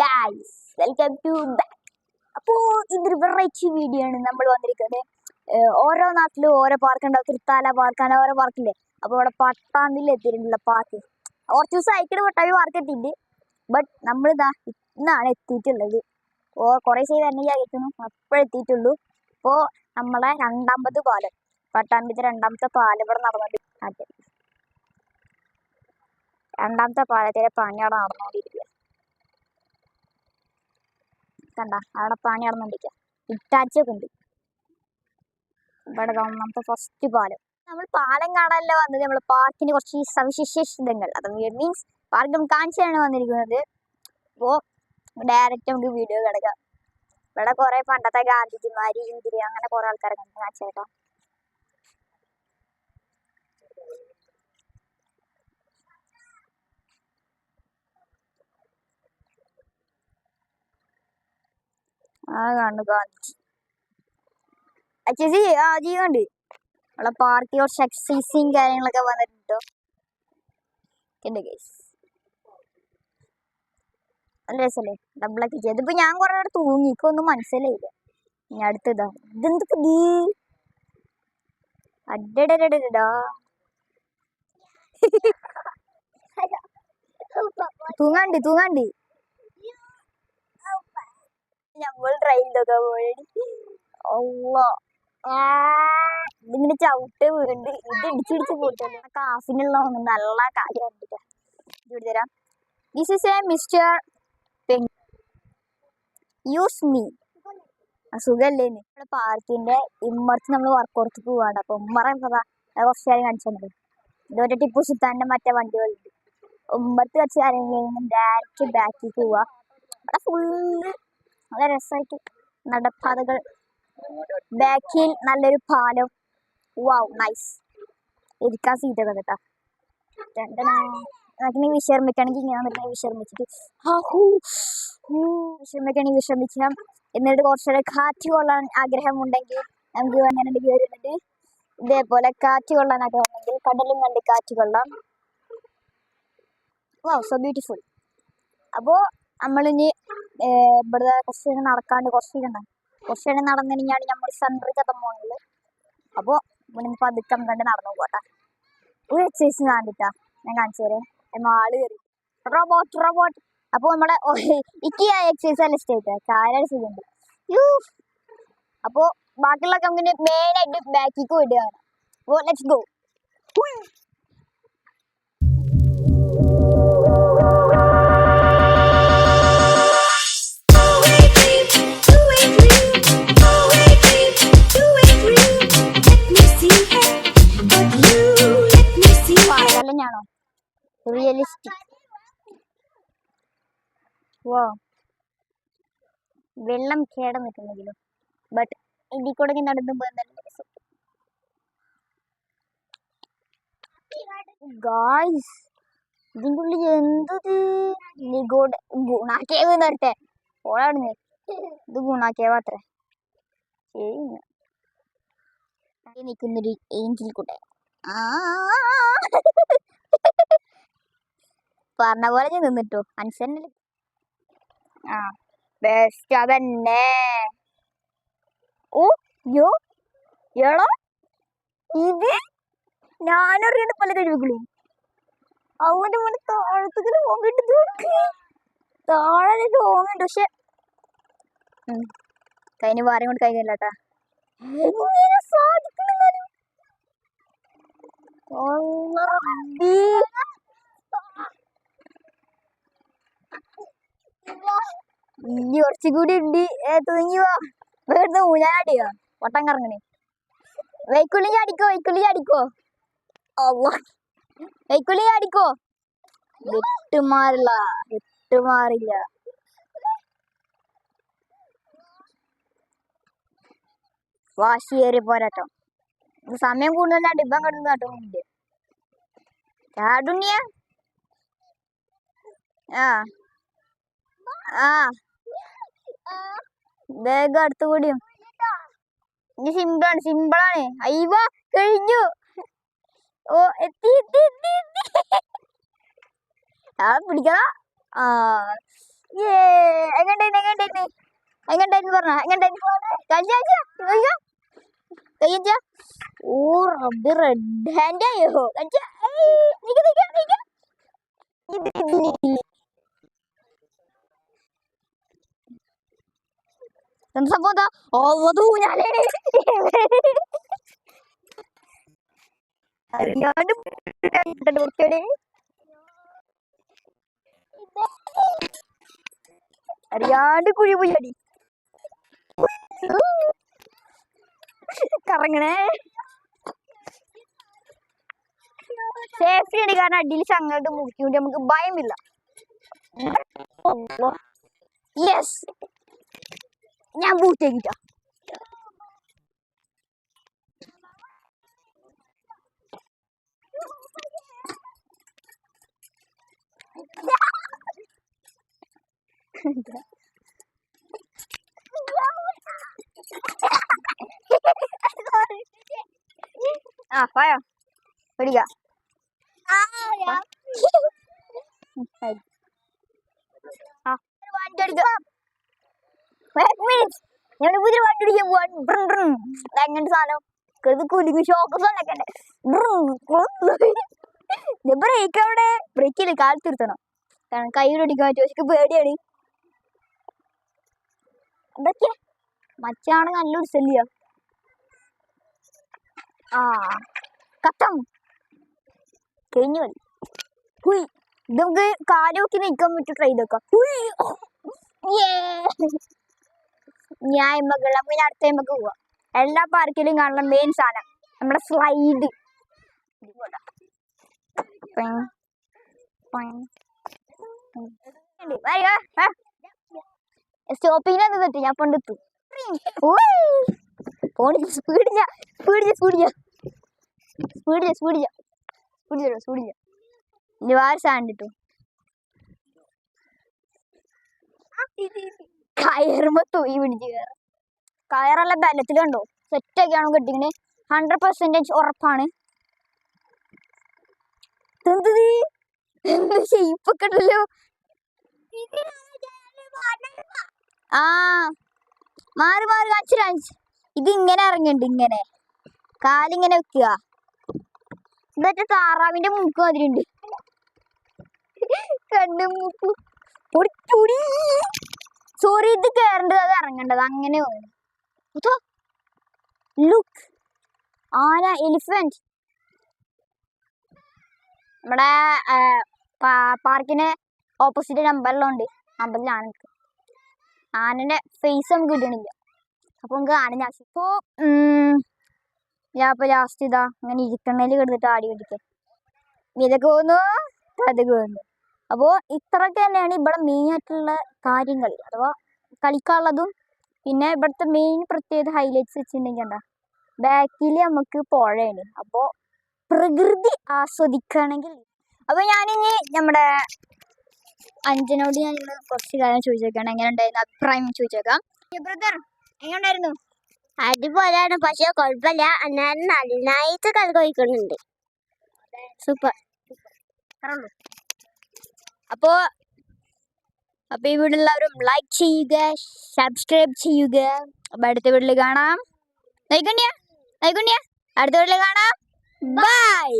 Guys welcome to back അപ്പോൾ ഇതൊരു variety video ആണ് നമ്മൾ വന്നിരിക്കുന്നത്. ഓരോ നാട്ടിലും ഓരോ പാർക്ക് ഉണ്ടാവും തൃത്താല പാർക്കാണ് ഓരോ പാർക്കില്ലേ അപ്പോൾ ഇവിടെ പട്ടാമ്പിൽ എത്തിയിട്ടുള്ള പാർക്ക് കുറച്ച് ദിവസം അയക്കണ പട്ടാമ്പി പാർക്ക് എത്തിയിട്ട് ബട്ട് നമ്മൾ ഇതാ ഇന്നാണ് എത്തിയിട്ടുള്ളത്. ഓ കുറേ സൈഡ് തന്നെ അയക്കുന്നു അപ്പോഴെത്തിയിട്ടുള്ളൂ ഇപ്പോൾ നമ്മളെ രണ്ടാമത് പാലം. പട്ടാമ്പിത്തെ രണ്ടാമത്തെ പാലം ഇവിടെ നടന്നുകൊണ്ട് അതെ. രണ്ടാമത്തെ പാലത്തിലെ പണി അവിടെ നടന്നുകൊണ്ടിരിക്കുക കണ്ട. അവിടെ പണി നടന്നുകൊണ്ടിരിക്കുക ഇറ്റാച്ചൊക്കെ ഉണ്ട് ഇവിടെ നമുക്ക് ഫസ്റ്റ് പാലം. നമ്മൾ പാലം കാണാനല്ല വന്നത്. നമ്മൾ പാർക്കിന് കുറച്ച് സവിശേഷതകൾ. അത് മീൻസ് പാർക്ക് നമുക്ക് കാണിച്ചാണ് വന്നിരിക്കുന്നത്. അപ്പോൾ ഡയറക്റ്റ് നമുക്ക് വീഡിയോ കിടക്കാം. ഇവിടെ കുറേ പണ്ടത്തെ ഗാന്ധിജിമാര് ഇന്ദിര അങ്ങനെ കുറെ ആൾക്കാരൊക്കെ ഉണ്ട് ഗാന്ധിജി ആ ചേച്ചി ആ ജീവുണ്ട് നമ്മളെ പാർക്കിൽ കുറച്ച് എക്സസൈസും കാര്യങ്ങളൊക്കെ വന്നിട്ടുണ്ടോ. ഉണ്ട് ഗൈസ് നല്ല രസല്ലേ? ഡബിളൊക്കെ ചെയ്ത്. ഇതിപ്പോ ഞാൻ കുറെ നേരം തൂങ്ങി. ഒന്നും മനസ്സിലായില്ല. ഇനി അടുത്തതാ. ഇതെന്തൊക്കെ ദീ അഡടടടാ തൂങ്ങാണ്ട് തൂങ്ങാണ്ട്. നമ്മൾ ട്രെയിനിലൊക്കെ പോയി. ആ, ഇതിങ്ങനെ ചവിട്ട് വീണ്ട് ഇത് ഇടിച്ചിടിച്ച് പോയിട്ടുണ്ട് കാഫിനുള്ള നല്ല കാര്യം കണ്ടിട്ടാ. ഇത് തരാം. This is a mister use me സുഖല്ലേന്ന് നമ്മുടെ പാർക്കിന്റെ ഇമ്മറത്ത് നമ്മൾ വർക്കൗട്ട് പോവാണ്. അപ്പൊ ഉമ്മറ എന്താ കുറച്ച് കാര്യം കാണിച്ചിട്ടുണ്ട് ഇതൊരു ടിപ്പു സുൽത്താന്റെ മറ്റേ വണ്ടികളുണ്ട്. ഉമ്മറത്ത് കുറച്ച് കാര്യം കഴിഞ്ഞ് ഡയറക്റ്റ് ബാക്കിൽ പോവാ. ഇവിടെ ഫുള്ള് നല്ല രസമായിട്ട് നടപ്പാതകൾ. ബാക്കിൽ നല്ലൊരു പാലം. Wow nice. ഇരിക്കാൻ സീറ്റൊക്കെ കേട്ടാ. രണ്ടെണ്ണം. വിശ്രമിക്കണമെങ്കിൽ ഇങ്ങനെ വന്നിട്ട് വിശ്രമിച്ചിട്ട്. വിശ്രമിക്കണമെങ്കിൽ വിശ്രമിക്കാം. എന്നിട്ട് കുറച്ചുകൂടെ കാറ്റ് കൊള്ളാൻ ആഗ്രഹമുണ്ടെങ്കിൽ നമുക്ക് അങ്ങനെ വരുന്നുണ്ട്. ഇതേപോലെ കാറ്റ് കൊള്ളാൻ ആഗ്രഹമുണ്ടെങ്കിൽ കടലും കണ്ട് കാറ്റ് കൊള്ളാം. വാവ് സോ ബ്യൂട്ടിഫുൾ അപ്പോൾ നമ്മളിനി ഇവിടെ കുറച്ച് നടക്കാണ്ട് കുറച്ച് കുറച്ച് നേരം നടന്നു കഴിഞ്ഞാൽ നമ്മൾ സെന്ററിൽ കഥ പോകുന്നത് അപ്പോൾ ഇവിടെ പതുക്കെ കണ്ട് നടന്നു പോട്ടെ. ഒരു എക്സസൈസ് കാണിട്ടാ ഞാൻ കാണിച്ചു തരാം. ആൾ കയറി. റോബോട്ട് റോബോട്ട് അപ്പോൾ നമ്മളെ ഇക്ക് ആ എക്സസൈസ് അല്ല സ്റ്റേറ്റ് കാര്യം ചെയ്യുന്നുണ്ട് യൂ. അപ്പോൾ ബാക്കിയുള്ള കമ്പനി മെയിനായിട്ട് ബാക്കിക്ക് വിടുകയാണ്. അപ്പോൾ ലെറ്റ്സ് ഗോ റിയലിസ്റ്റിക് വാ വെള്ളം കേട നിൽക്കുന്നെങ്കിലും ബട്ട് ഇതിൽ കൂടെ നടന്നു ഗായ്സ് ഇതിന്റെ ഉള്ളിൽ എന്തത് നിഗോഡ് ഗുണാക്കേവ് നേരത്തെ ഓളാണ് ഇത് ഗുണാക്കേവാത്രേ ശരി നിൽക്കുന്നൊരു ഏഞ്ചിൽ കൂടെ ആ. പറഞ്ഞ പോലെ ഞാൻ നിന്നിട്ടോ. അനുസരണല്ലേ ആ ബെസ്റ്റ് അതന്നെ. ഓ യോ എളോ ഇത് ഞാനറിയണ പല കഴിവുകളും അവന്റെ മുന്നിൽ താഴത്തേക്ക് പോകിട്ട് താഴെ തോന്നുന്നുണ്ട് പക്ഷെ കൈന് വാരം കൊണ്ട് കൈകല്ല കേട്ടാ എങ്ങനെ സാധിക്കണം ഇനി കുറച്ചും കൂടി ഉണ്ട്. തൂങ്ങി വാ വെറുതെ ഊഞ്ഞാടിയോ വട്ടം കറങ്ങണേ. വൈക്കുള്ളി ചാടിക്കോ വൈക്കുള്ളി അള്ളാ. വൈക്കുള്ളി ചാടിക്കോ വിട്ടുമാറില്ല വിട്ടുമാറില്ല വാശിയേറി പോരാട്ടോ. സമയം കൂടുതലാ ഇപ്പം കിടന്ന് കാട്ടുന്നുണ്ട് ചാടുണ്ണിയ? ആ. ആ. വേഗം അടുത്ത് കൂടിയും? ഇത് സിമ്പിളാണ് സിമ്പിളാണ്. അയ്യവ കഴിഞ്ഞു. ഓ എത്തി എത്തി എത്തി എത്തി. ആ പിടിക്കണ ആ ഏ എങ്ങോട്ടായിരുന്നു പറഞ്ഞ എങ്ങോട്ടായിരുന്നു കഞ്ചാ കഴിച്ചാ ഓ റബ്ബ് റെഡ് ഹാൻഡ് ആയോ? കഞ്ച നിക്ക നിക്ക് നിക്ക് ഇത് ഇതിന് എന്ത് സംഭവം എന്താ? ഓ അത് ഊഞ്ഞാലേ. അറിയാണ്ട് അറിയാണ്ട് കുഴി പോയി കറങ്ങണേ. സേഫ്റ്റി ഉണ്ട് കാരണം അടിയിൽ ചങ്ങാട്ട് മുറിക്കൂട്ടി നമുക്ക് ഭയമില്ല. യെസ് ഞാൻ പൂട്ടേക്കിട്ട ആ പോയോ പിടിക്ക ഞങ്ങളുടെ പുതിയ വണ്ടി പിടിക്കാൻ പോവാൻ അങ്ങനത്തെ സാധനം. കുലുങ്ങി ഷോക്ക് സോണൊക്കെ ബ്രേക്ക് അവിടെ. ബ്രേക്ക് ഇല്ല കാൽ തീർത്തണം കാരണം കൈ ഓടിക്കാൻ പറ്റുമോ പക്ഷെ പേടിയാണ്. എന്തൊക്കെയാ മച്ചാണ് നല്ലൊരു ശല്യ. ആ കത്തം. കഴിഞ്ഞു കളി ഹുയ്. ഇത് നമുക്ക് കാലൊക്കെ നിൽക്കാൻ പറ്റും ട്രൈ ചെയ്തേക്കാം ഹുയ്. Yeah. ഞാൻ ഇമ്മക്കുള്ള പിന്നെ അടുത്ത ഇമ്മക്ക് പോവാം. എല്ലാ പാർക്കിലും കാണുന്ന മെയിൻ സാധനം. നമ്മുടെ സ്ലൈഡ് സ്റ്റോപ്പിങ്ങിന് എന്ത് തെറ്റി ഞാൻ പണ്ടെത്തു ഫോണിൽ speed speed speed speed speed speed speed ഇനി വേറെ സാധനം കിട്ടും കയറുമ്പോ തൊയ് പിടിച്ച് കയറും. കയറല്ല ബലത്തിൽ കണ്ടോ? സെറ്റൊക്കെയാണോ കെട്ടിങ്ങനെ ഹൺഡ്രഡ് പെർസെന്റേജ് ഉറപ്പാണ്. ഷെയ്പ്പൊക്കെ ഉണ്ടല്ലോ ആ മാറി മാറി കാണിച്ചു കാണിച്ചു. ഇത് ഇങ്ങനെ ഇറങ്ങിണ്ട് ഇങ്ങനെ. കാലിങ്ങനെ വെക്കുക. ഇതൊക്കെ താറാവിന്റെ മൂക്ക് മാതിരി ഉണ്ട് കണ്ണു മൂക്ക് പൊടി. സോറി ഇത് കയറേണ്ടത് അത് ഇറങ്ങേണ്ടത്. അങ്ങനെ ലുക്ക് ആന എലിഫന്റ് നമ്മുടെ പാർക്കിന് ഓപ്പോസിറ്റ് നമ്പറിലുണ്ട് അമ്പലത്തിലാണ് നിൽക്കുക ആനന്റെ ഫേസ് നമുക്ക് കിട്ടണില്ല. അപ്പോൾ നമുക്ക് ആനന്റെ ആവശ്യം ഇപ്പോൾ ഞാൻ ഇപ്പോൾ ലാസ്റ്റ് ഇതാ. അങ്ങനെ ഇരിക്കണേൽ കിടന്നിട്ട് ആടി പിടിക്കാം ഇതൊക്കെ പോകുന്നു അതൊക്കെ പോകുന്നു അപ്പോൾ ഇത്രയൊക്കെ തന്നെയാണ് ഇവിടെ മെയിൻ ആയിട്ടുള്ള കാര്യങ്ങൾ. അഥവാ കളിക്കാനുള്ളതും പിന്നെ ഇവിടുത്തെ മെയിൻ പ്രത്യേകത ഹൈലൈറ്റ്സ് വെച്ചിട്ടുണ്ടെങ്കിൽ എന്താ? ബാക്കിൽ നമുക്ക് പുഴയാണ്. അപ്പോൾ പ്രകൃതി ആസ്വദിക്കുകയാണെങ്കിൽ അപ്പോൾ ഞാനിനി നമ്മുടെ അഞ്ജനോട് ഞാൻ കുറച്ച് കാര്യം ചോദിച്ചേക്കാണ്. എങ്ങനെ ഉണ്ടായിരുന്നു അഭിപ്രായം ചോദിച്ചേക്കാം. ബ്രദർ എങ്ങനെ ഉണ്ടായിരുന്നു അടിപൊളിയാണ്. പക്ഷെ കുഴപ്പമില്ല. എന്നാലും നന്നായിട്ട് കളി കഴിക്കുന്നുണ്ട് സൂപ്പർ. അപ്പോൾ അപ്പോൾ ഈ വീഡിയോ എല്ലാവരും ലൈക്ക് ചെയ്യുക സബ്സ്ക്രൈബ് ചെയ്യുക. അപ്പോൾ അടുത്ത വീട്ടിൽ കാണാം. നൈകുണ്യ നൈകുണ്യ അടുത്ത വീട്ടിൽ കാണാം. ബൈ